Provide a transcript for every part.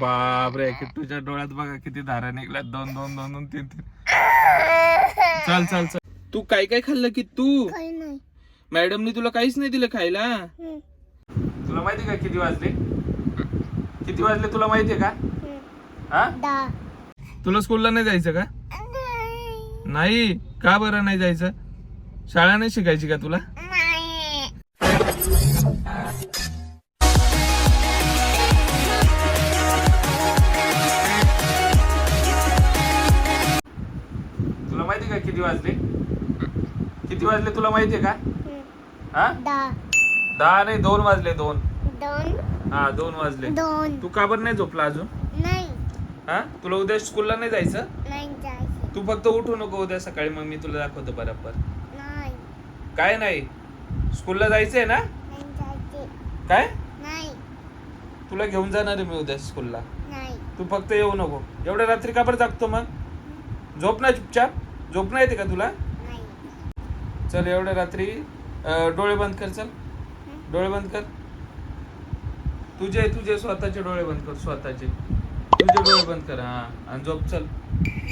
बापरे किट्टूच्या डोळ्यात बघा किती धारा निघल्यात. दोन दोन दोन दोन तीन तीन. चल चल चल. तू काय काय खाल्लं की तू? काही नाही. मॅडमनी तुला काहीच नाही दिलं खायला? हम्म, तुला माहिती का किती वाजले? किती वाजले तुला माहितीये का? हम्म. हा? तुला स्कूलला नाही जायचं का? नाही. नाही? का बरं नाही जायचं? शाळा नाही शिकायची का तुला? माहिती का किती वाजले? किती वाजले तुला माहितीये का. हा? दहा नाही दोन वाजले दोन. हा दोन वाजले. तू का बरं नाही झोपला अजून? नाही. हा? तुला उद्या स्कूलला नाही जायचं? नाही जायचं. तू फक्त उठू नको उद्या सकाळी मग मी तुला दाखवतो बरोबर. नाही. काय नाही? स्कूलला जायचंय ना? काय? तुला घेऊन जाणार आहे मी उद्या स्कूलला तू फक्त येऊ नको. एवढ्या रात्री का बरं जागतो मग? झोप ना चुपचाप. झोप नाही येते का तुला? नाही. चल एवढ्या रात्री डोळे बंद कर चल. डोळे बंद कर. तुझे तुझे स्वतःचे डोळे बंद कर स्वतःचे. तुझे डोळे बंद कर हा. आणि झोप चल.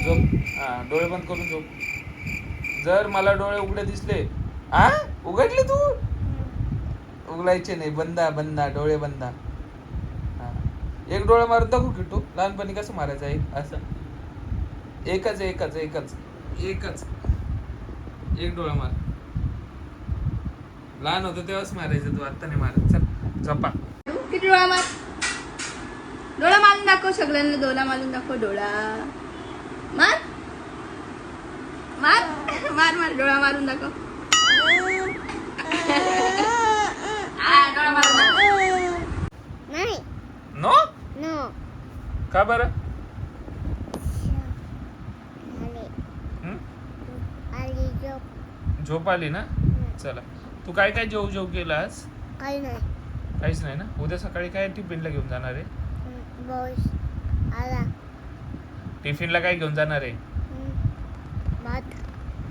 झोप. हा डोळे बंद करून झोप. जर मला डोळे उघडे दिसले आ? उघडले तू? उघडायचे नाही. बंदा बंदा डोळे बंदा. हा. एक डोळा मारून दाखवू किट्टू लहानपणी कसं मारायचं एक असं. एकच एकच एकच. एकच. एक डोळा मार. लहान होतं तेव्हाच मारायचं तू आत्ता नाही मारत. चल झोपा किती डोळा मार? डोळा मारून दाखव सगळ्यांना डोळा मारून दाखव डोळा. मार. मार. मार मार डोळा मारून दाखव. डोळा मारून दाखव. नाही. नो? नो. का बरं आले हं? आली झोप आली ना? चला. तू काय काय जेव जेव केलास? काही नाही. काहीच नाही ना? उद्या सकाळी काय टिफिनला घेऊन जाणार आहे? हम्म, बस आला. टिफिनला काय घेऊन जाणार आहे? भात.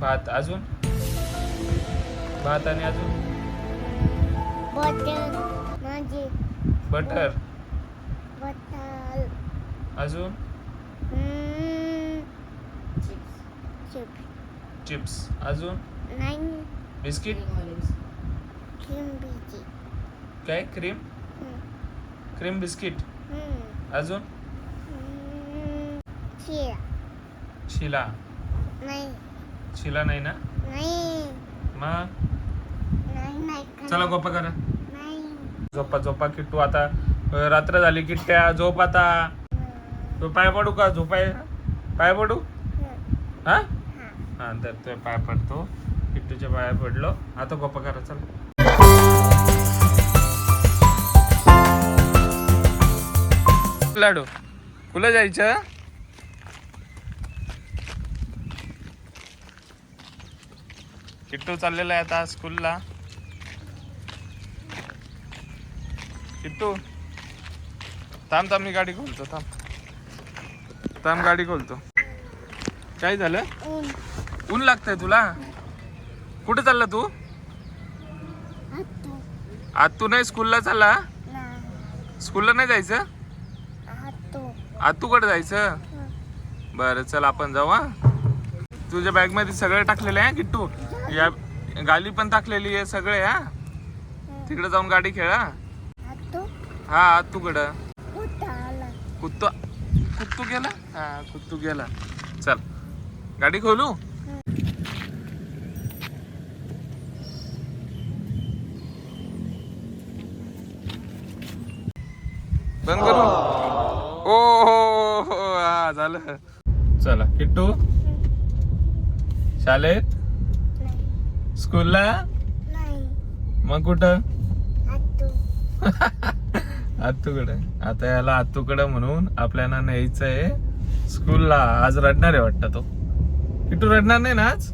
भात. अजून? भात आणि अजून? बटर माझी बटर. बटर. अजून? चिप्स. चिप्स. अजून? नाही बिस्किट क्रीम बीजी काय? क्रीम क्रीम बिस्किट अजून? शिरा शिला नाही शिला नाही ना? नाही मग? नाही नाही खरं. चला गोपा करा. नाही झोपा झोपा किट्टू आता अं, रात्र झाली किट्ट्या झोप आता. तो पाय पडू का? झोपाय पाय पडू? हा? हा. हा तर तो पाय पडतो. किट्टूच्या पाया पडलो. आता गोपा करा चला. लाडू कुला जायचं? किट्टू चाललेला आहे आता स्कूलला. किट्टू थांब थांब मी गाडी खोलतो थांब. थांब गाडी खोलतो. काय झालं? ऊन. ऊन लागतंय तुला? कुठे चालला तू? आज तू नाही स्कूलला चालला? स्कूलला नाही जायचं? आज तू कुठे जायचं? बरं चल आपण जाऊ हा. तुझ्या बॅगमध्ये सगळं टाकलेलं आहे किट्टू? या गाली पण टाकलेली आहे सगळे हा. तिकडे जाऊन गाडी खेळा हा. कडं आला? कुत्तो कुत्तू गेला? हा कुत्तू गेला. चल. गाडी खोलू? बंद करू? ओ हो हो, हा झालं. चला किट्टू? शाळेत स्कूलला? मग कुठं? हातू आत्तूकडे. आता याला आत्तूकडे म्हणून आपल्याला न्यायचंय. स्कूलला आज रडणार आहे वाटतं तो. किटू रडणार नाही ना आज?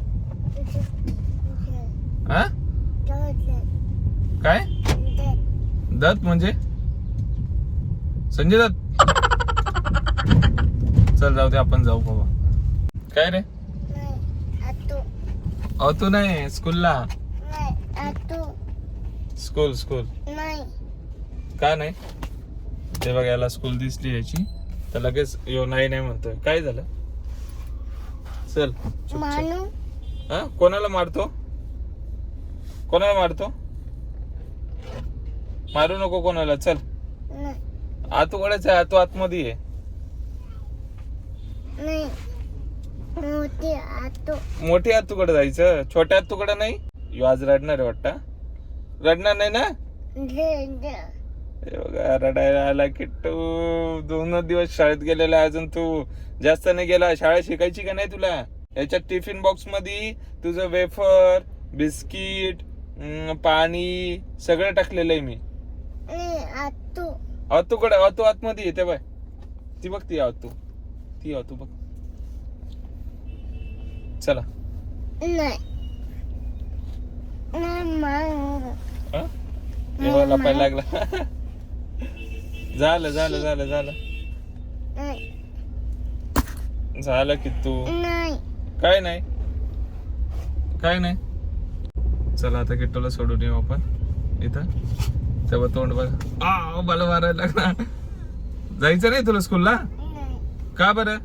हा? काय? दत्त म्हणजे? संजय दत्त. चल जाऊ दे आपण जाऊ बाबा. काय रे? अहो तू नाही स्कूलला. School school. नाही. का नाही? ते बघा याला स्कूल दिसली याची. तर लगेच यो नाही नाही म्हणतोय. काय झालं? चल हा? कोणाला मारतो? कोणाला मारतो? मारू नको कोणाला. चल. आत उघडायचं आहे? आतो आतमध्ये आहे नाही. मोठी आतो. मोठी तुकडे जायचं? छोट्या हात तुकडे नाही? यो आज रडणार आहे वाटतं रडणार नाही ना? हे बघा रडायला आला किट्टू दोन दिवस शाळेत गेलेला अजून तू. जास्त नाही गेला. शाळा शिकायची का नाही तुला? याच्यात टिफिन बॉक्समध्ये तुझं वेफर बिस्किट अं, पाणी सगळं टाकलेलं आहे मी. आतो. अतू कडे अतू आतमध्ये येते बाय. ती बघ ती अतू ती. अतू बघ. चला. नाही. लपायला लागला. झालं झालं झालं झालं. नाही. झालं की तू. नाही. काय नाही? काय नाही? चला आता किट्टूला सोडून येऊ आपण. इथं. तेव्हा तोंड बघ. आ मला मारायला लागला. जायचं नाही तुला स्कूलला का बरं?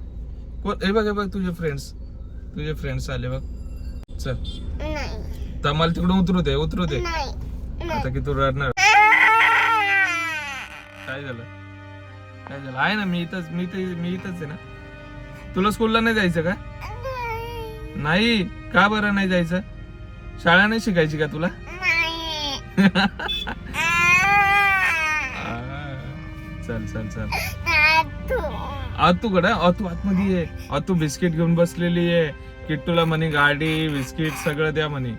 कोण हे बघ हे बघ तुझे फ्रेंड्स तुझे फ्रेंड्स आले बघ. चल. नाही तर मला तिकडून उतरू दे उतरू दे. नाही आता की तू रडणार. काय झालं? काय झालं? आहे ना मी इथंच मी ते मी इथंच आहे ना. तुला स्कूलला नाही जायचं का? नाही. का बरं नाही जायचं? शाळा नाही शिकायची का तुला? चल चल चल. आतू. कडे आतू आतमध्ये ये. आतू बिस्किट घेऊन बसलेली आहे किट्टूला म्हणे गाडी बिस्किट सगळं द्या म्हणे.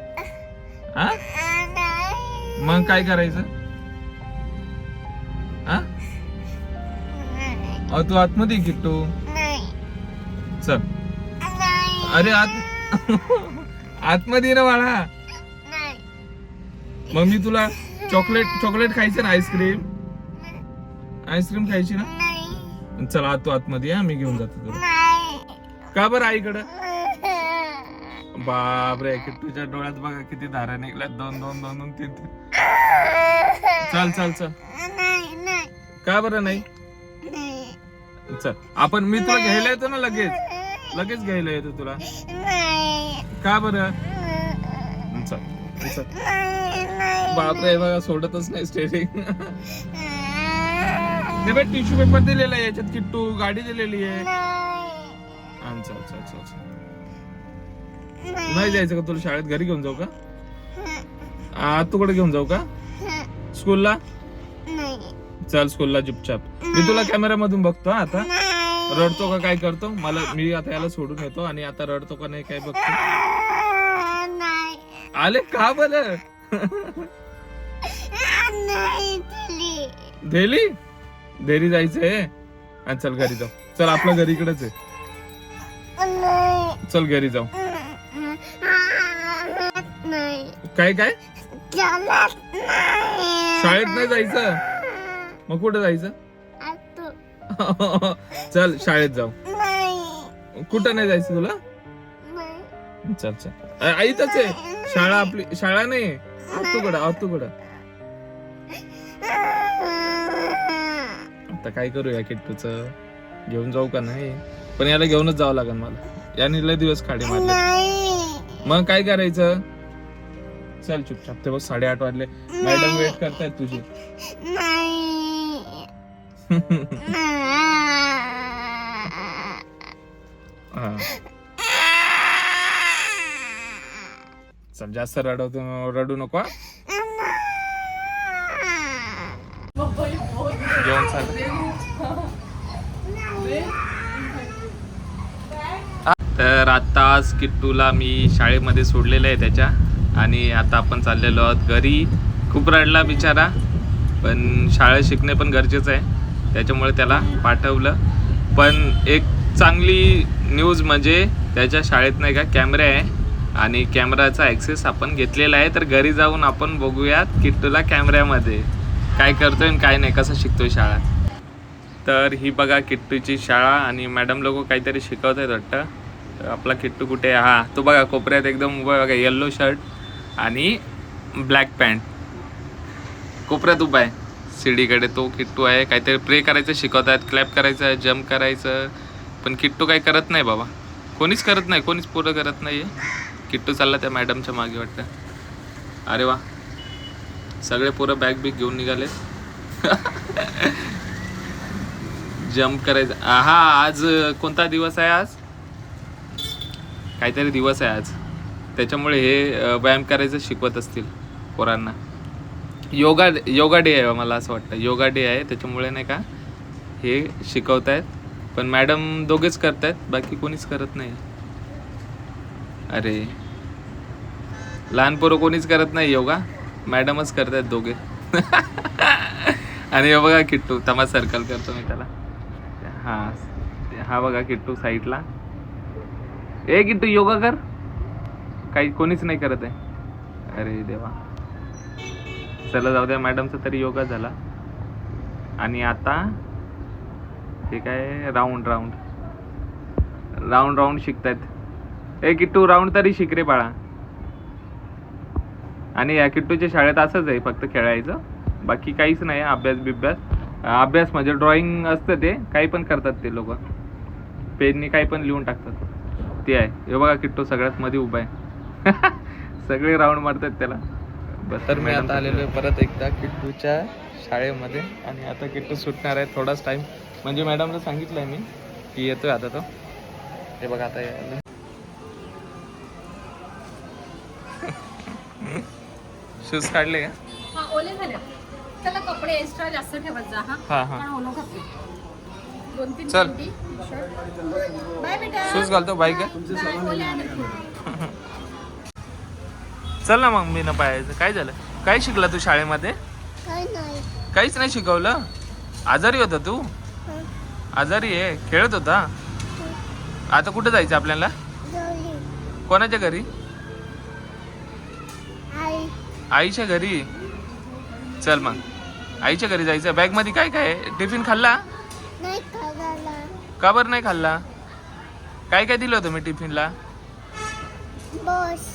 हा? मग काय करायचं? हा? आतू आतमध्ये किट्टू. चल. अरे आत आतमध्ये ना बाळा. मग मी तुला चॉकलेट चॉकलेट खायचं ना आईस्क्रीम? आईस्क्रीम खायची ना? चल आत तू आतमध्ये या मी घेऊन जातो तुला. का बरं आईकडं? बापरे किट्टूच्या डोळ्यात बघा किती धारा निघल्यात. दोन दोन दोन दोन तीन तीन. चल चल चल. का बरं नाही? चल आपण मी तुला घ्यायला येतो ना लगेच? लगेच घ्यायला येतो तुला. का बरं? चल चल. बापरे बघा सोडतच नाही स्टेरिंग टिश्यू पेपर दिलेला आहे याच्यात किट्टू. गाडी दिलेली आहे. चल चल चल चल नाही. जायचं का तुला शाळेत? घरी घेऊन जाऊ का? आ, तुकडे घेऊन जाऊ का? स्कूलला? चल स्कूलला चुपचाप. मी तुला कॅमेरा मधून बघतो आता. रडतो का काय करतो? मला मी आता याला सोडून येतो आणि आता रडतो का नाही काय बघतो? आले का बरं? डेली घरी जायचंय आणि चल घरी जाऊ. चल आपलं घरी इकडेच आहे. चल घरी जाऊ. काय काय? शाळेत नाही जायचं? मग कुठं जायचं? चल शाळेत जाऊ. कुठं नाही जायचं तुला? चल चल. अ- इथंच आहे. शाळा आपली शाळा नाही आतूकडं आतूकडं. आता काय करूया किट्टूच? घेऊन जाऊ का नाही? पण याला घेऊनच जावं लागेल मला. याने लय दिवस खाडी मारले. मग काय करायचं? चल चुपचाप ते बघ साडेआठ वाजले. मॅडम वेट करतायत तुझी. हा. चल जास्त रडवतो रडू नको हा? जेवण झालं तर आत्ताच किट्टूला मी शाळेमध्ये सोडलेलं आहे त्याच्या. आणि आता आपण चाललेलो आहोत घरी. खूप रडला बिचारा पण शाळा शिकणे पण गरजेचं आहे. त्याच्यामुळे त्याला पाठवलं. पण एक चांगली न्यूज म्हणजे त्याच्या शाळेत नाही का कॅमेरा आहे. आणि कॅमेराचा ॲक्सेस आपण घेतलेला आहे. तर घरी जाऊन आपण बघूयात किट्टूला कॅमेऱ्यामध्ये. काय करतोय आणि काय नाही कसं शिकतोय शाळा. तर ही बघा किट्टूची शाळा आणि मॅडम लोक काहीतरी शिकवत आहेत वाटतं. आपला किट्टू कुठे आहे? हा तो बघा कोपऱ्यात एकदम उभा आहे. बघा येल्लो शर्ट आणि ब्लॅक पॅन्ट कोपऱ्यात उभा आहे. सीडीकडे तो किट्टू आहे. काहीतरी प्रे करायचं शिकवत आहेत क्लॅप करायचं जम्प करायचं. पण किट्टू काही करत नाही बाबा. कोणीच करत नाही. कोणीच पूर्ण करत नाही आहे किट्टू चालला त्या मॅडमच्या मागे वाटतं. अरे वा. सगळे पोरं बॅग बिग घेऊन निघाले. जम्प करायचं. हा आज कोणता दिवस आहे आज? काहीतरी दिवस आहे आज. त्याच्यामुळे हे व्यायाम करायचं शिकवत असतील पोरांना. योगा योगा डे आहे मला असं वाटतं. योगा डे आहे त्याच्यामुळे नाही का हे शिकवत आहेत पण मॅडम दोघेच करत आहेत बाकी कोणीच करत नाही. अरे. लहान पोरं कोणीच करत नाही योगा? मॅडमच करत आहेत दोघे. आणि हे बघा किट्टू तमा सर्कल करतो मी त्याला. हा हा बघा किट्टू साईडला ए किट्टू योगा कर. काही कोणीच नाही करत आहे. अरे देवा. चला जाऊ द्या मॅडमचा तरी योगा झाला. आणि आता हे काय राऊंड राऊंड. राऊंड राऊंड शिकतायत. ए किट्टू राऊंड तरी शिक रे बाळा. आणि या किट्टूच्या शाळेत असंच आहे फक्त खेळायचं. बाकी काहीच नाही अभ्यास बिभ्यास. अभ्यास म्हणजे ड्रॉइंग असतं ते काही पण करतात ते लोक. पेननी काही पण लिहून टाकतात. ते आहे. हे बघा किट्टू सगळ्यात मध्ये उभा आहे. सगळे राऊंड मारतात त्याला. तर मी आता आलेलो आहे परत एकदा किट्टूच्या शाळेमध्ये. आणि आता किट्टू सुटणार आहे थोडाच टाइम म्हणजे मॅडमला सांगितलंय मी की येतोय आता तो. हे बघा आता यायला शूज काढले का? हा ओले झाले. त्याला कपडे एक्स्ट्रा जास्त ठेवत जा हा. हा हा. दोन तीन चल. पॅन्टी बाय बेटा. शूज घालतो बाईक बाय चल ना मग मी न पाहायचं. काय झालं? काय शिकला तू शाळेमध्ये? काहीच नाही शिकवलं? आजारी होता तू? हं. आजारी आहे. खेळत होता? आता कुठं जायचं आपल्याला? कोणाच्या घरी? आई. आईच्या घरी? चल मग. आईच्या घरी जायचं. बॅगमध्ये काय काय आहे? टिफिन खाल्ला? का बरं नाही खाल्ला? काय काय दिलं होतं मी टिफिनला? बस.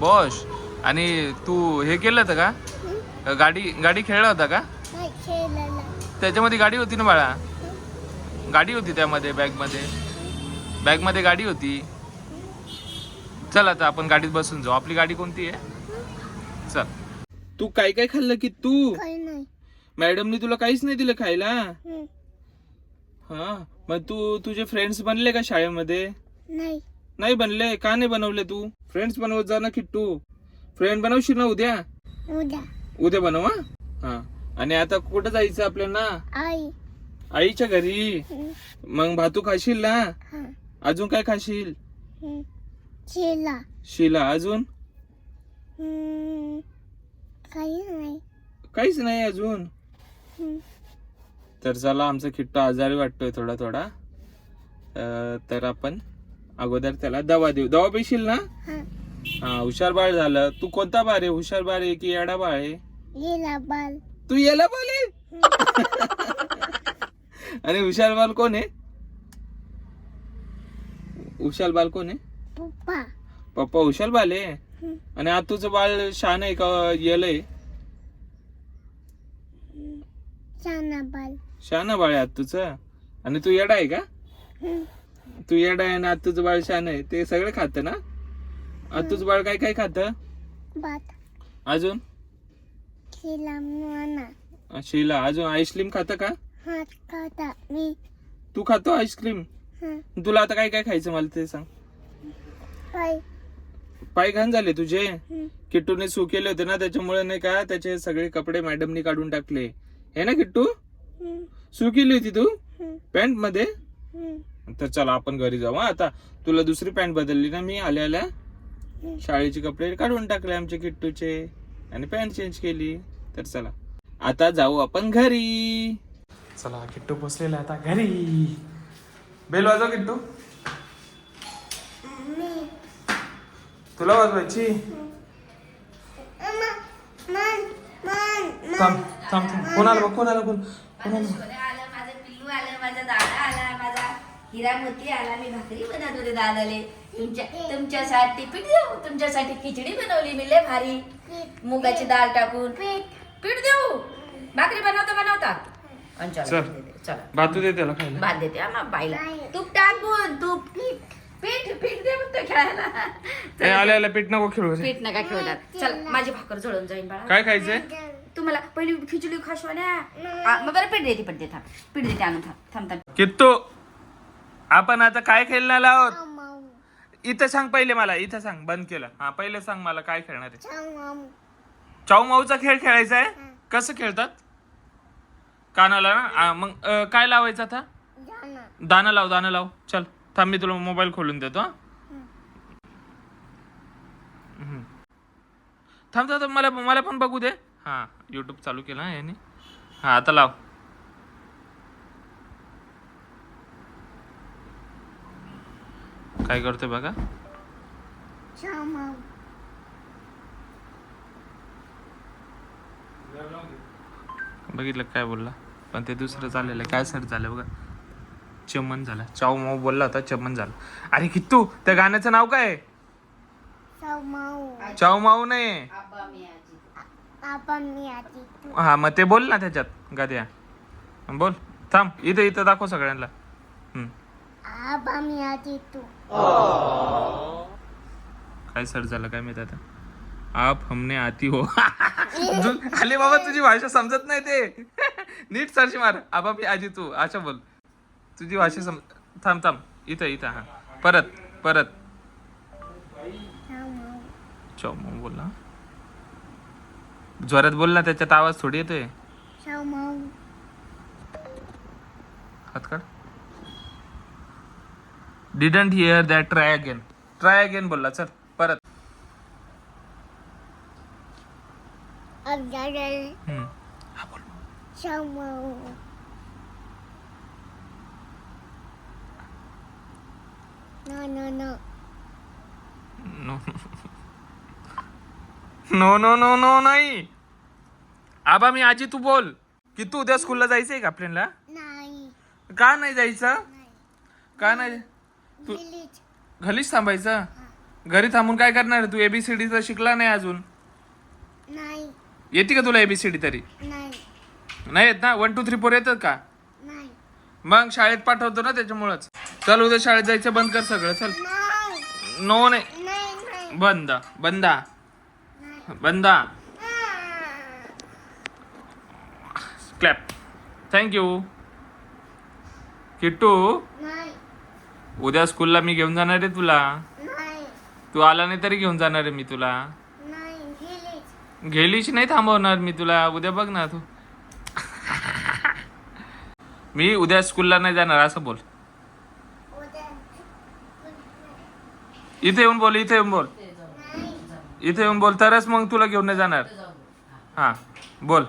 बॉश आणि तू हे केलं होतं का? गाडी गाडी खेळला होता का? त्याच्यामध्ये गाडी होती ना बाळा? गाडी होती त्यामध्ये बॅगमध्ये? बॅगमध्ये गाडी होती? चल आता आपण गाडीत बसून जाऊ. आपली गाडी कोणती आहे? चल. तू काय काय खाल्लं की तू? मॅडमनी तुला काहीच नाही दिलं खायला? हं. मग तू तुझे फ्रेंड्स बनले का शाळेमध्ये? नाही. नाही बनले? का नाही बनवले तू? फ्रेंड्स बनवत जा ना किट्टू. फ्रेंड बनवशील ना उद्या? उद्या. उद्या बनव हा? हा. आणि आता कुठं जायचं आपल्याला? आई. आईच्या घरी. मग भातू खाशील ना? हा. अजून काय खाशील. शेला. शिला अजून. काही नाही. काहीच नाही अजून. तर चला आमचा किट्टू आजारी वाटतोय थोडा थोडा. तर आपण अगोदर त्याला दवा देऊ. दवा पेशील ना? हा. हुशार बाळ झालं. तू कोणता बाळ आहे? हुशार बाळ आहे की येडा बाळ आहे? तू याला बाळ आहे? आणि हुशार बाल कोण आहे? हुशार बाल कोण आहे? पप्पा. पप्पा हुशार बाल आहे. आणि आता तुझं बाळ शान आहे का? येलय? शाना बाळ आहे तुझं आणि तू येडा आहे का. तू येडा आहे आणि तुझं बाळ शान आहे. ते सगळं खातं ना? तुझं बाळ काय काय खातं? अजून? शिला. अजून आईस्क्रीम खातं का? हात खाता. मी. तू खातो आईस्क्रीम? हं. तुला आता काय काय खायचं मला ते सांग. पाय. घाण झाले तुझे. हं. किट्टूने सू केले होते ना त्याच्यामुळे नाही का त्याचे सगळे कपडे मॅडमनी काढून टाकले. हे ना किट्टू. सू केली होती तू. पॅन्टमध्ये. तर चला आपण घरी जाऊ हा. आता तुला दुसरी पॅन्ट बदलली ना मी आल्या आल्या? शाळेचे कपडे काढून टाकले आमचे किट्टूचे आणि पॅन्ट चेंज केली. तर चला आता जाऊ आपण घरी. चला किट्टू पोचलेला आता घरी. बेल वाजव किट्टू. तुला वाजवायची? थांब थांब थांब. कोण आलं बघ कोण आलं कोण कोण आलं माझं पिल्लू आलं माझा दादा आला माझा हिरा मोती आला. मी भाकरी बनवत होते दादाले. तुमच्या तुमच्यासाठी पीठ देऊ तुमच्यासाठी खिचडी बनवली मी लय भारी. मुगाची डाळ टाकून. पीठ, पीठ देऊ. भाकरी बनवता बनवता. आणि चला, भातू दे त्याला खायला. भात देते हा बाईला. तूप टाकून तूप. पीठ पीठ दे म्हणतो खेळायला ए, आले आले पीठ नको खेळू. पीठ नका खेळणार चल माझी भाकर जळून जाईल बाळा. काय खायचंय? तुम्हाला पहिली खिचडी खाशवाल्या मग बरं पीठ देते पीठ दे थांब. पीठ देते आणून थांब. थांब थांब. किट्टू आपण आता काय खेळणार आहोत? इथं सांग पहिले मला इथं सांग बंद केलं. हा पहिले सांग मला काय खेळणार आहे. चाऊ माऊ चाऊ माऊचा खेळ खेळायचा आहे? कसं खेळतात? कानाला ना? आ, मग अ, काय लावायचं आता? दाना. लाव दाना लाव. चल. थांब मी तुला मोबाईल खोलून देतो हा. हम्म. थांब थांब थांब, मला मला पण बघू दे. हा युट्यूब चालू केलं हा याने. हा आता लाव. काय करतोय बघा. बघितलं काय बोलला? पण ते दुसरं चाललेलं आहे. काय सर झालं बघा. चमन झाला. चाऊ माऊ बोलला होता चमन झाला. अरे कित्तू त्या गाण्याचं नाव काय? आहे? चाऊ माऊ चाऊ माऊ नाही हा मग ते बोल ना त्याच्यात गाद्या. बोल थांब इथं इथं दाखव सगळ्यांना. हम्म. आबा मी आधी तू. काय सर झालं काय माहीत आता? आप हमने आती हो. अरे बाबा तुझी भाषा समजत नाही ते. नीट सरशी मार. आबा मी आजी तू. अच्छा बोल. तुझी भाषा सम थांब थांब. इथं इथं हा. परत परत. चाऊ माऊ चाऊ माऊ बोल ना. जोरात बोल ना त्याच्यात आवाज थोडी येतोय. चाऊ माऊ हात काढ. Didn't hear that try again try again बोलला चल. परत. हम्म. हा बोल चाऊ माऊ No, no, no. No no no no no नाही आबा मी आजी तू बोल. की तू उद्या स्कूलला जायचंय का आपल्याला? नाही. का नाही जायचं? का नाही? तू Village. घरीच थांबायचं? घरी थांबून काय करणार? तू? एबीसीडी तर शिकला नाही अजून. नाही. येते का तुला एबीसीडी तरी? नाही. नाही येत ना? वन टू थ्री फोर येतात का? नाही. मग शाळेत पाठवतो ना त्याच्यामुळंच. चल उद्या शाळेत जायचं बंद कर सगळं चल. नाही. नो नाही. नाही नाही. बंद बंदा. बंदा. Clap thank you Kittu. नाही. उद्या स्कूलला मी घेऊन जाणार आहे तुला. नाही. तू आला नाही तरी घेऊन जाणार आहे मी तुला. नाही. गेलीच नाही थांबवणार मी तुला. उद्या बघ ना तू. मी उद्या स्कूलला नाही जाणार असं बोल उद्या इथे येऊन बोल इथे येऊन बोल. इथे येऊन बोल तरच मग तुला घेऊन नाही जाणार. हा बोल.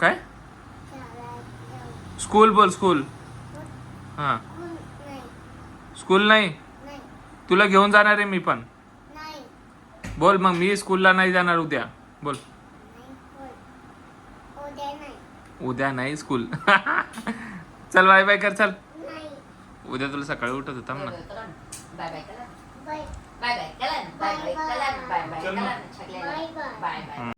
काय? स्कूल बोल स्कूल. हा. स्कूल नाही? तुला घेऊन जाणार आहे मी पण. बोल मग मी स्कूलला नाही जाणार उद्या. बोल. उद्या नाही स्कूल. चल बाय बाय कर चल. उद्या तुला सकाळी उठत होता ना. Bye bye. Bye bye. Bye bye. Bye bye bye. कला बाय बाय बाय. बाय